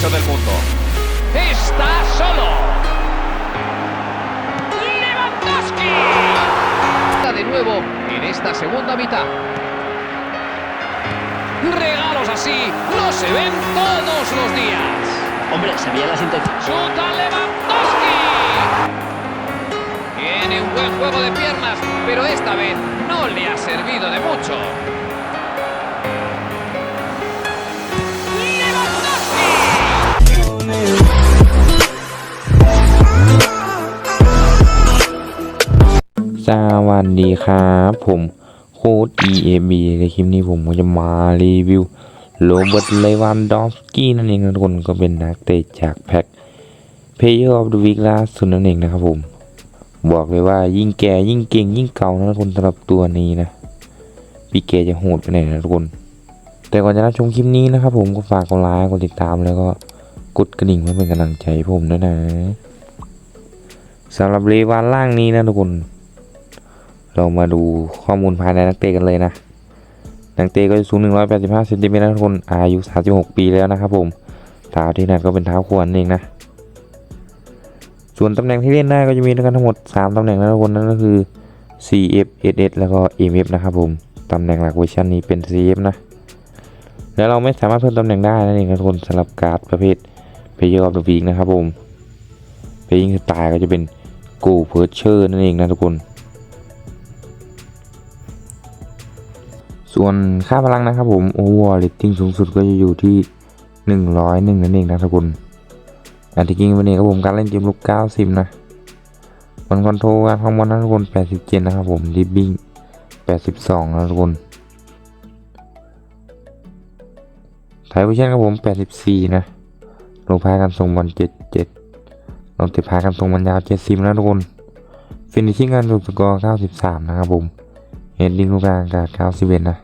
piso del mundo. Está solo. Lewandowski. Está de nuevo en esta segunda mitad. Regalos así no se ven todos los días. Hombre, se veían las intenciones. ¡Chuta Lewandowski! Tiene un buen juego de piernas, pero esta vez no le ha servido de mucho. วัสดีครับผมโค้ด EAB ในคลิปนี้ผมก็จะมารีวิวโรเบิร์ตเลวันดอฟสกี้นั่นเองนะทุกคนก็เป็นนักเตะจากแพ็ค Player of the Week ล่าสุดนั่นเองนะครับผม บอกเลยว่ายิ่งแก่ยิ่งเก่งยิ่งเก่านะทุกคนสำหรับตัวนี้นะพี่แกจะโหดไปไหนนะทุกคน แต่ก่อนจะรับชมคลิปนี้นะครับผมก็ฝากกดไลค์กดติดตามแล้วก็กดกระดิ่งเพื่อเป็นกำลังใจผมด้วยนะสำหรับเลวานล่างนี้นะทุกคน เรามาดูข้อมูลภายในนักเตะกันเลยนะ นักเตะก็จะสูง 185เซนติเมตรทุกคนอายุ 36 ปีแล้วนะครับผมเท้าที่นัดก็เป็นเท้าขวานเองนะ ส่วนตำแหน่งที่เล่นได้ก็จะมีด้วยกันทั้งหมด 3 ตำแหน่งนะทุกคนนั่นก็คือ CF SS แล้วก็ MF นะครับผม ตำแหน่งหลักเวอร์ชันนี้เป็น CF นะ แล้วเราไม่สามารถเพิ่มตำแหน่งได้นั่นเองนะทุกคนสำหรับการ์ดประเภท Player of the Week นะครับผม Playing Style ก็จะเป็น Go p u r c h e r นั่นเองนะทุกคน ส่วนค่าพลังนะครับผมโอเวอร์เรตติ้งสูงสุดก็จะอยู่ที่ 101นั่นเองนะทุกคนอันที่จริงวันนี้ครับผมการเล่นเกมลุก90 นะบอลคอนโทรลการคอมบอลนะทุกคน 87 นะครับผมดิบบิ้ง82 นะทุกคนไทยวิชั่นครับผม 84 นะลงพายการส่งบอล77ลงติดพายการส่งบอลยาว 70 นะทุกคน ฟินิชชิ่งการถูกสกอร์ 93 นะครับผม เฮดดิ้งลูกกลางกาศ91 นะ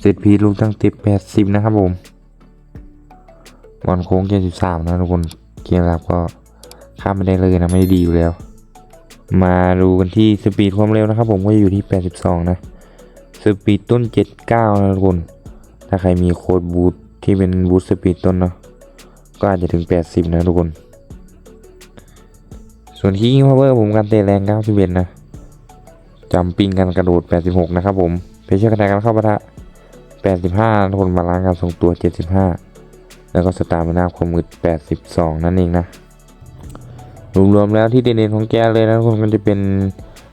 เซตพีลูกตั้งติด80นะครับผมบอลโค้ง73นะทุกคนเกมรับก็ข้ามไม่ได้เลยนะไม่ได้ดีอยู่แล้ว มาดูกันที่สปีดความเร็วนะครับ ผมก็อยู่ที่ 82 นะสปีดต้น 79 นะทุกคน ถ้าใครมีโค้ดบูทที่เป็นบูทสปีดต้นเนาะก็อาจจะถึง 80 นะทุกคน ส่วนคิกกิ้งพาวเวอร์ผมการเตะแรง91นะจำปิงกันกระโดด 86 นะครับผมเพชเชอร์คะแนนกันเข้าปะทะ 85 ทุกคนบาลานซ์การทรงตัว 75 แล้วก็สตาร์มินาความมืด 82 นั่นเองนะ รวมๆแล้วที่เด่นๆของแกเลยนะทุกคนก็จะเป็น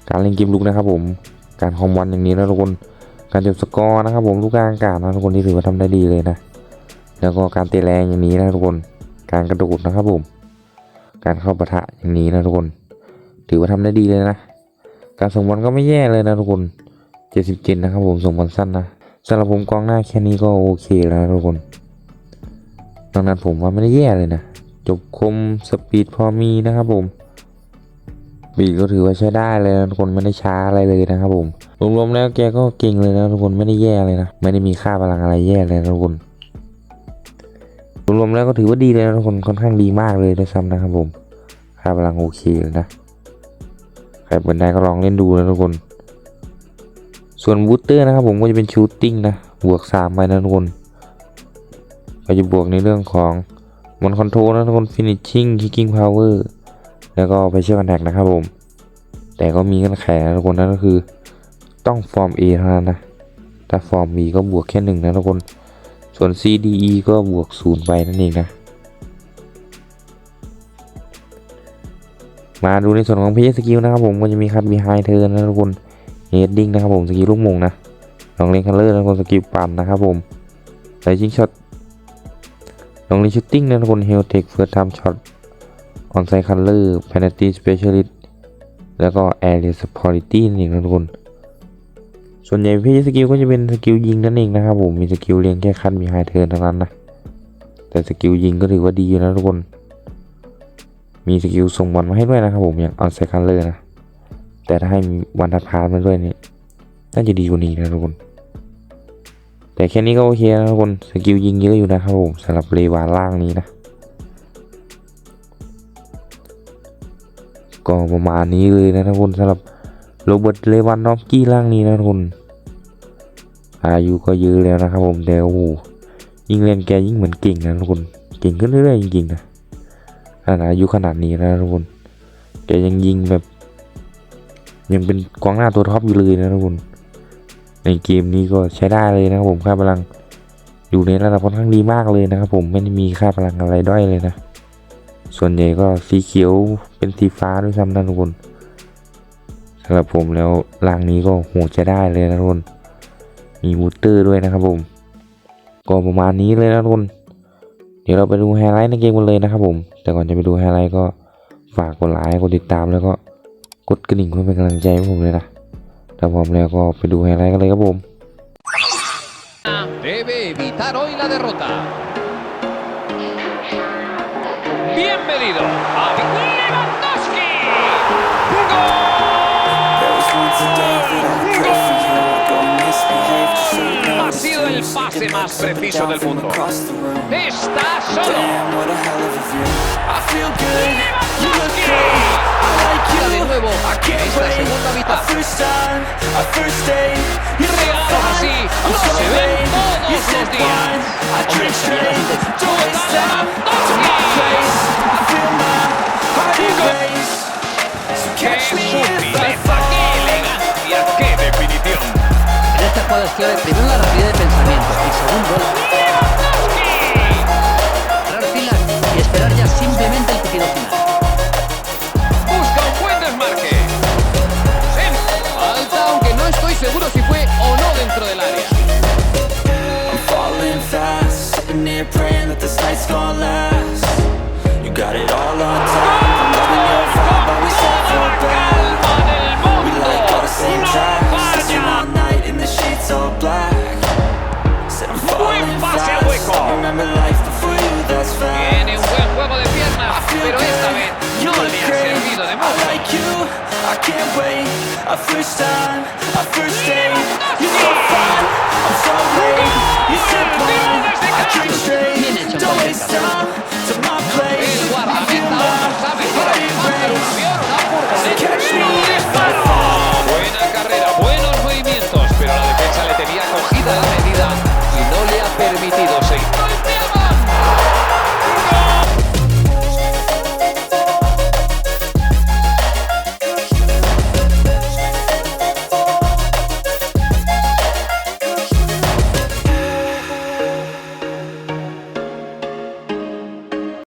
การเล่นเกมลุกนะครับผม การคอมบอลอย่างนี้นะทุกคน การจบสกอร์นะครับผมลูกกลางอากาศนะทุกคนที่ถือว่าทำได้ดีเลยนะ แล้วก็การเตะแรงอย่างนี้นะทุกคน การกระโดดนะครับผม การเข้าปะทะอย่างนี้นะทุกคน ถือว่าทำได้ดีเลยนะ การส่งบอลก็ไม่แย่เลยนะทุกคน 77 นะครับผมส่งบอลสั้นนะ สำหรับผมกองหน้าแค่นี้ก็โอเคแล้วทุกคนดังนั้นผมว่าไม่ได้แย่เลยนะ จบคมสปีดพอมีนะครับผมปีก็ถือว่าใช้ได้เลยนะทุกคนไม่ได้ช้าอะไรเลยนะครับผมรวมๆแล้วแกก็เก่งเลยนะทุกคนไม่ได้แย่เลยนะไม่ได้มีค่าพลังอะไรแย่เลยนะทุกคนรวมๆแล้วก็ถือว่าดีเลยนะทุกคนค่อนข้างดีมากเลยด้วยซ้ำนะครับผมค่าพลังโอเคเลยนะใครเปิดได้ก็ลองเล่นดูนะทุกคน ส่วนบูสเตอร์นะครับผมก็จะเป็นชูตติ้งนะบวก3ไปนะทุกคนก็จะบวกในเรื่องของมอนคอนโทรลนะทุกคนฟินิชชิ่งคิกกิ้งพาวเวอร์แล้วก็ไปเชื่อคอนแทคนะครับผม แต่ก็มีเงื่อนไขนะทุกคนนั่นก็คือต้องฟอร์ม A เท่านั้นนะ ถ้าฟอร์ม B ก็บวกแค่หนึ่งนะทุกคน ส่วน CDE ก็บวกศูนย์ไปนั่นเองนะ มาดูในส่วนของเพจสกิลนะครับผมก็จะมีคัดบีไฮเทิร์นะทุกคน เฮดดิ้งนะครับผมสกิลลูกมงนะลองเล่นคัลเลอร์นะทุกคนสกิลปั่นนะครับผมไลจิงช็อตลองเล่นชูตติ้งนะทุกคนเฮลเทคเฟิร์สไทม์ช็อตออนไซคัลเลอร์พน a ตี้สเปเชียลิสแล้วก็แอเรียสปอริตี้นั่นเองนะทุกคน ส่วนใหญ่เพจสกิลก็จะเป็นสกิลยิงนั่นเองนะครับผม มีสกิลเรียงแค่คัดบีไฮเทิร์นเท่านั้นนะ แต่สกิลยิงก็ถือว่าดีอยู่นะทุกคน มีสกิลส่งบอลมาให้ด้วยนะครับผมอย่างเอาไซคัลเลอร์นะ แต่ถ้าให้วันทัดพาร์มาด้วยนี่น่าจะดีกว่านี้นะทุกคน แต่แค่นี้ก็โอเคนะทุกคน สกิลยิงเยอะอยู่นะครับผมสำหรับเลวานล่างนี้นะ ก็ประมาณนี้เลยนะทุกคนสำหรับโรเบิร์ตเลวันนอฟกี้ล่างนี้นะทุกคน อายุก็เยอะแล้วนะครับผมแต่โอ้โหยิ่งเล่นแกยิ่งเหมือนเก่งนะทุกคน เก่งขึ้นเรื่อยๆจริงๆนะขนาดอายุขนาดนี้นะทุกคนแกยังยิงแบบ ยังเป็นกองหน้าตัวท็อปอยู่เลยนะทุกคนในเกมนี้ก็ใช้ได้เลยนะครับผมค่าพลังอยู่ในระดับค่อนข้างดีมากเลยนะครับผมไม่ได้มีค่าพลังอะไรด้อยเลยนะ ส่วนใหญ่ก็สีเขียวเป็นสีฟ้าด้วยซ้ำนะทุกคนสำหรับผมแล้วรางนี้ก็โหดจะได้เลยนะทุกคนมีวูตเตอร์ด้วยนะครับผมก็ประมาณนี้เลยนะทุกคนเดี๋ยวเราไปดูไฮไลท์ในเกมกันเลยนะครับผม แต่ก่อนจะไปดูไฮไลท์ก็ฝากกดไลค์กดติดตามแล้วก็ กดกระดิ่งเพื่อเป็นกำลังใจให้ผมเลยนะถ้าพร้อมแล้วก็ไปดูไฮไลท์กันเลยครับผม Debe evitar hoy la derrota. Bienvenido a Lewandowski. There was once a day that I would pray for you. I'd go and misbehave just so you Ha noticed sido el me. pase Sneaking más looks up and preciso down del from mundo. across the room. Está solo. Damn, Y regalos así. No se ven todos los días. ¡Qué sutileza! ¡Qué elegancia! ¡Qué definición! En esta clave, primero la rapidez de pensamiento y segundo can't wait. A first time, a first date. You're so fine, I'm so late. You said wine, I drink straight. Don't waste time.